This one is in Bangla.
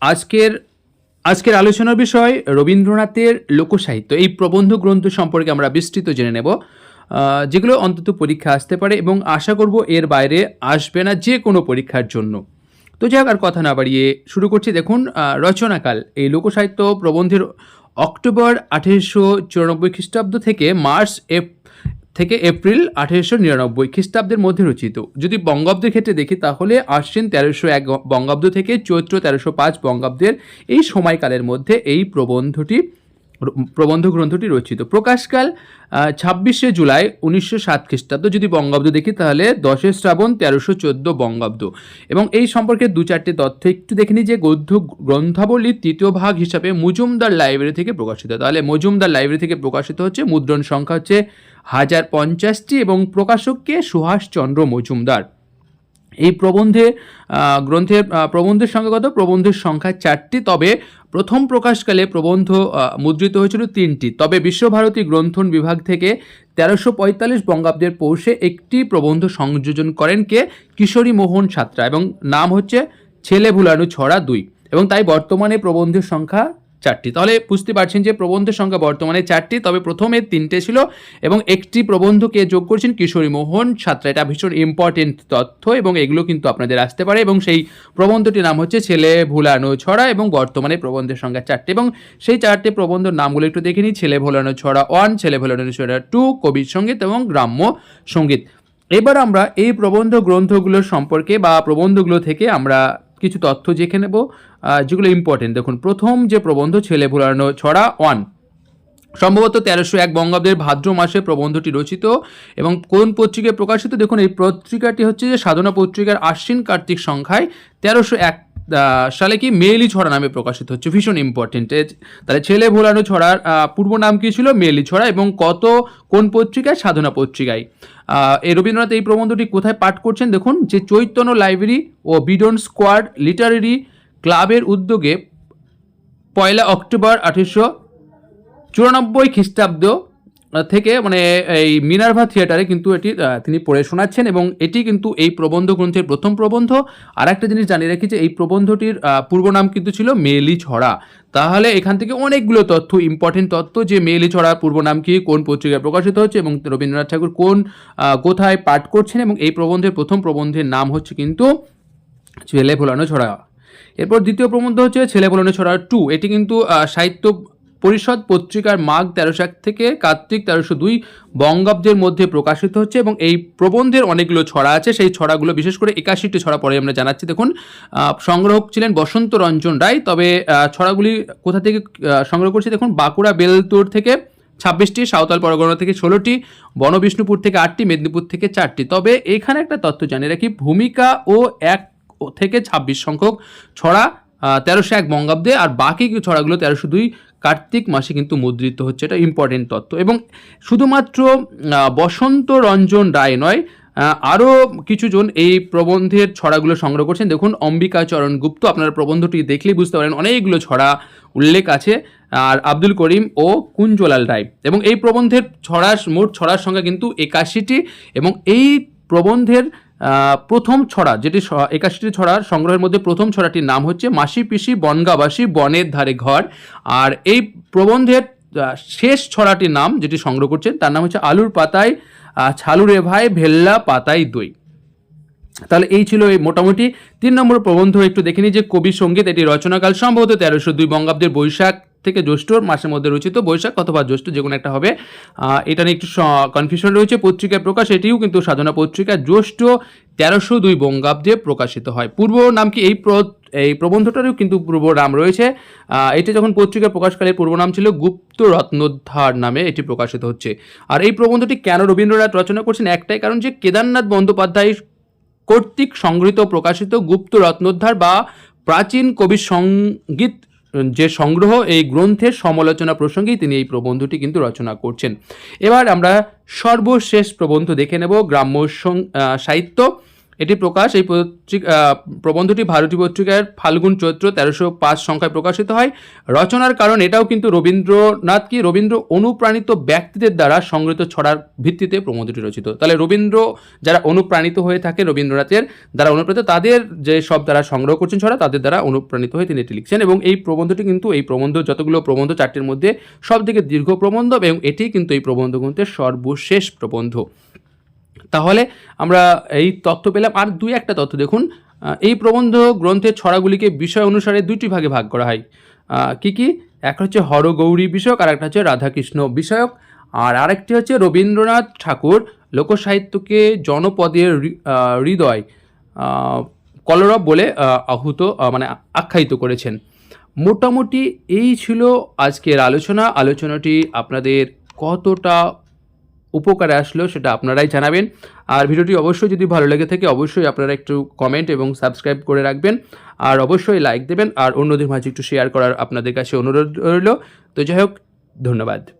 আজকের আজকের আলোচনার বিষয় রবীন্দ্রনাথের লোকসাহিত্য। এই প্রবন্ধ গ্রন্থ সম্পর্কে আমরা বিস্তৃত জেনে নেব যেগুলো অন্তত পরীক্ষা আসতে পারে এবং আশা করব এর বাইরে আসবে না যে কোনো পরীক্ষার জন্য। তো যাই হোক আর কথা না বাড়িয়ে শুরু করছি। দেখুন রচনাকাল। এই লোকসাহিত্য প্রবন্ধের অক্টোবর আঠেরোশো চুরানব্বই খ্রিস্টাব্দ থেকে মার্চ এপ থেকে এপ্রিল আঠেরোশো নিরানব্বই খ্রিস্টাব্দের মধ্যে রচিত। যদি বঙ্গাব্দের ক্ষেত্রে দেখি, তাহলে আশ্বিন তেরোশো এক বঙ্গাব্দ থেকে চৈত্র তেরোশো পাঁচ বঙ্গাব্দের এই সময়কালের মধ্যে এই প্রবন্ধটি প্রবন্ধ গ্রন্থটি রচিত। প্রকাশকাল ছাব্বিশে জুলাই উনিশশো সাত খ্রিস্টাব্দ। যদি বঙ্গাব্দ দেখি, তাহলে দশে শ্রাবণ তেরোশো চোদ্দ বঙ্গাব্দ। এবং এই সম্পর্কে দু চারটে তথ্য একটু দেখে নিই যে গদ্য গ্রন্থাবলীর তৃতীয় ভাগ হিসাবে মজুমদার লাইব্রেরি থেকে প্রকাশিত। তাহলে মজুমদার লাইব্রেরি থেকে প্রকাশিত হচ্ছে মুদ্রণ সংখ্যা হচ্ছে হাজার পঞ্চাশটি এবং প্রকাশককে সুভাষচন্দ্র মজুমদার। এই প্রবন্ধে গ্রন্থের প্রবন্ধের সংখ্যা কত? প্রবন্ধের সংখ্যা চারটি। তবে প্রথম প্রকাশকালে প্রবন্ধ মুদ্রিত হয়েছিল তিনটি। তবে বিশ্বভারতী গ্রন্থন বিভাগ থেকে তেরোশো পঁয়তাল্লিশ বঙ্গাব্দের পৌষে একটি প্রবন্ধ সংযোজন করেন কে? কিশোরী মোহন সাত্রা এবং নাম হচ্ছে ছেলে ভুলানো ছড়া দুই। এবং তাই বর্তমানে প্রবন্ধের সংখ্যা চারটি। তাহলে বুঝতে পারছেন যে প্রবন্ধের সংখ্যা বর্তমানে চারটি, তবে প্রথমে তিনটে ছিল এবং একটি প্রবন্ধকে যোগ করছেন কিশোরী মোহন ছাত্রা। এটা ভীষণ ইম্পর্টেন্ট তথ্য এবং এগুলো কিন্তু আপনাদের আসতে পারে এবং সেই প্রবন্ধটির নাম হচ্ছে ছেলে ভুলানো ছড়া এবং বর্তমানে প্রবন্ধের সংখ্যা চারটি এবং সেই চারটি প্রবন্ধের নামগুলো একটু দেখে নিই। ছেলে ভোলানো ছড়া ওয়ান ছেলে ভোলানো ছড়া টু কবির সংগীত এবং গ্রাম্য সংগীত। এবার আমরা এই প্রবন্ধ গ্রন্থগুলোর সম্পর্কে বা প্রবন্ধগুলো থেকে আমরা কিছু তথ্য দেখে নেব যেগুলো ইম্পর্টেন্ট দেখুন, প্রথম যে প্রবন্ধ ছেলে ভুলানো ছড়া ওয়ান সম্ভবত তেরোশো এক বঙ্গাব্দের ভাদ্র মাসে প্রবন্ধটি রচিত এবং কোন পত্রিকায় প্রকাশিত? দেখুন, এই পত্রিকাটি হচ্ছে যে সাধনা পত্রিকার আশ্বিন কার্তিক সংখ্যায় তেরোশো এক সালে কি মেয়েলি ছড়া নামে প্রকাশিত হচ্ছে, ভীষণ ইম্পর্টেন্ট তাহলে ছেলে ভোলানো ছড়ার পূর্ব নাম কি ছিল? মেয়েলি ছড়া এবং কত, কোন পত্রিকায়? সাধনা পত্রিকায়। এই রবীন্দ্রনাথ এই প্রবন্ধটি কোথায় পাঠ করছেন? দেখুন, যে চৈতন্য লাইব্রেরি ও বিডন স্কোয়াড লিটারেরি ক্লাবের উদ্যোগে পয়লা অক্টোবর আঠেরোশো চুরানব্বই খ্রিস্টাব্দ থেকে মানে এই মিনার্ভা থিয়েটারে কিন্তু এটি তিনি পড়ে শোনাচ্ছেন এবং এটি কিন্তু এই প্রবন্ধ গ্রন্থের প্রথম প্রবন্ধ। আর একটা জিনিস জানিয়ে রাখি যে এই প্রবন্ধটির পূর্ব নাম কিন্তু ছিল মেলি ছড়া তাহলে এখান থেকে অনেকগুলো তথ্য ইম্পর্টেন্ট তথ্য যে মেলি ছড়ার পূর্ব নাম কি, কোন পত্রিকায় প্রকাশিত হচ্ছে এবং রবীন্দ্রনাথ ঠাকুর কোন কোথায় পাঠ করছেন এবং এই প্রবন্ধের প্রথম প্রবন্ধের নাম হচ্ছে কিন্তু ছেলে ভোলানো ছড়া। এরপর দ্বিতীয় প্রবন্ধ হচ্ছে ছেলে ভোলানো ছড়া টু এটি কিন্তু সাহিত্য পরিষদ পত্রিকার মাঘ তেরোশো এক থেকে কার্তিক তেরোশো দুই বঙ্গাব্দের মধ্যে প্রকাশিত হচ্ছে এবং এই প্রবন্ধের অনেকগুলো ছড়া আছে। সেই ছড়াগুলো বিশেষ করে একাশিটি ছড়া পরে আমরা জানাচ্ছি। দেখুন সংগ্রাহক ছিলেন বসন্ত রঞ্জন রায়। তবে ছড়াগুলি কোথা থেকে সংগ্রহ করছি? দেখুন, বাঁকুড়া, বেলতোর থেকে ছাব্বিশটি, সাঁওতাল পরগনা থেকে ষোলোটি, বনবিষ্ণুপুর থেকে আটটি, মেদিনীপুর থেকে চারটি। তবে এখানে একটা তথ্য জানিয়ে রাখি, ভূমিকা ও এক থেকে ছাব্বিশ সংখ্যক ছড়া তেরোশো এক বঙ্গাব্দে, আর বাকি ছড়াগুলো তেরোশো দুই কার্তিক মাসে কিন্তু মুদ্রিত হচ্ছে, এটা ইম্পর্টেন্ট তথ্য। এবং শুধুমাত্র বসন্ত রঞ্জন রায় নয় আরও কিছুজন এই প্রবন্ধের ছড়াগুলো সংগ্রহ করছেন। দেখুন অম্বিকাচরণ গুপ্ত, আপনারা প্রবন্ধটি দেখলেই বুঝতে পারেন অনেকগুলো ছড়া উল্লেখ আছে। আর আব্দুল করিম ও কুঞ্জলাল রায়। এবং এই প্রবন্ধের ছড়ার, মোট ছড়ার সংখ্যা কিন্তু একাশিটি। এবং এই প্রবন্ধের প্রথম ছড়া যেটি একাশিটি ছড়ার সংগ্রহের মধ্যে প্রথম ছড়াটির নাম হচ্ছে মাসি পিসি বনগাবাসী বনের ধারে ঘর। আর এই প্রবন্ধের শেষ ছড়াটির নাম যেটি সংগ্রহ করছেন তার নাম হচ্ছে আলুর পাতায় আহ, ছালু রে ভাই ভেল্লা পাতায় দই। তাহলে এই ছিল এই মোটামুটি তিন নম্বর প্রবন্ধ। একটু দেখে নিই যে কবি সংগীত এটি রচনাকাল সম্ভবত তেরোশো দুই বঙ্গাব্দের বৈশাখ থেকে জ্যৈষ্ঠ মাসের মধ্যে রচিত বৈশাখ অথবা জ্যৈষ্ঠ যে কোনো একটা হবে। এটা নিয়ে একটু কনফিউশন রয়েছে। পত্রিকায় প্রকাশ, এটিও কিন্তু সাধনা পত্রিকা জ্যৈষ্ঠ তেরোশো দুই বঙ্গাব্দে প্রকাশিত হয়। পূর্ব নাম কি এই এই প্রবন্ধটারও কিন্তু পূর্ব নাম রয়েছে। এটি যখন পত্রিকায় প্রকাশকালে পূর্ব নাম ছিল গুপ্ত রত্নোদ্ধার নামে এটি প্রকাশিত হচ্ছে। আর এই প্রবন্ধটি কেন রবীন্দ্রনাথ রচনা করছেন? একটাই কারণ যে কেদারনাথ বন্দ্যোপাধ্যায় কর্তৃক সংগৃহীত প্রকাশিত গুপ্ত রত্নোদ্ধার বা প্রাচীন কবি সংগীত যে সংগ্রহ এই গ্রন্থের সমালোচনা প্রসঙ্গেই তিনি এই প্রবন্ধটি কিন্তু রচনা করছেন। এবার আমরা সর্বশেষ প্রবন্ধ দেখে নেব, গ্রাম্য সাহিত্য। এটি প্রকাশ, এই পত্রিকা প্রবন্ধটি ভারতী পত্রিকার ফাল্গুন চৈত্র তেরোশো পাঁচ সংখ্যায় প্রকাশিত হয়। রচনার কারণ এটাও কিন্তু রবীন্দ্রনাথ কি রবীন্দ্র অনুপ্রাণিত ব্যক্তিদের দ্বারা সংগৃহীত ছড়ার ভিত্তিতে প্রবন্ধটি রচিত। তাহলে রবীন্দ্র যারা অনুপ্রাণিত হয়ে থাকে রবীন্দ্রনাথের দ্বারা অনুপ্রাণিত, তাদের যে সব দ্বারা সংগ্রহ করছেন ছড়া, তাদের দ্বারা অনুপ্রাণিত হয়ে তিনি এটি লিখছেন এবং এই প্রবন্ধটি কিন্তু, এই প্রবন্ধ, যতগুলো প্রবন্ধ, চারটির মধ্যে সব থেকে দীর্ঘ প্রবন্ধ এবং এটি কিন্তু এই প্রবন্ধ গ্রন্থের সর্বশেষ প্রবন্ধ। তাহলে আমরা এই তথ্য পেলাম। আর দুই একটা তথ্য দেখুন। এই প্রবন্ধ গ্রন্থের ছড়াগুলিকে বিষয় অনুসারে দুইটি ভাগে ভাগ করা হয়। কি কি? একটা হচ্ছে হরগৌরী বিষয়ক আর একটা হচ্ছে রাধাকৃষ্ণ বিষয়ক। আর আরেকটি হচ্ছে রবীন্দ্রনাথ ঠাকুর লোকসাহিত্যকে জনপদের হৃদয় কলরব বলে আহ, আহুত মানে আখ্যায়িত করেছেন। মোটামুটি এই ছিল আজকের আলোচনা। আলোচনাটি আপনাদের কতটা উপকারে আসলো সেটা আপনারাই জানাবেন। আর ভিডিওটি অবশ্যই যদি ভালো লেগে থাকে, অবশ্যই আপনারা একটু কমেন্ট এবং সাবস্ক্রাইব করে রাখবেন। আর অবশ্যই লাইক দেবেন। আর অন্যদের মাঝে একটু শেয়ার করার আপনাদের কাছে অনুরোধ রইল। তো যাই হোক, ধন্যবাদ।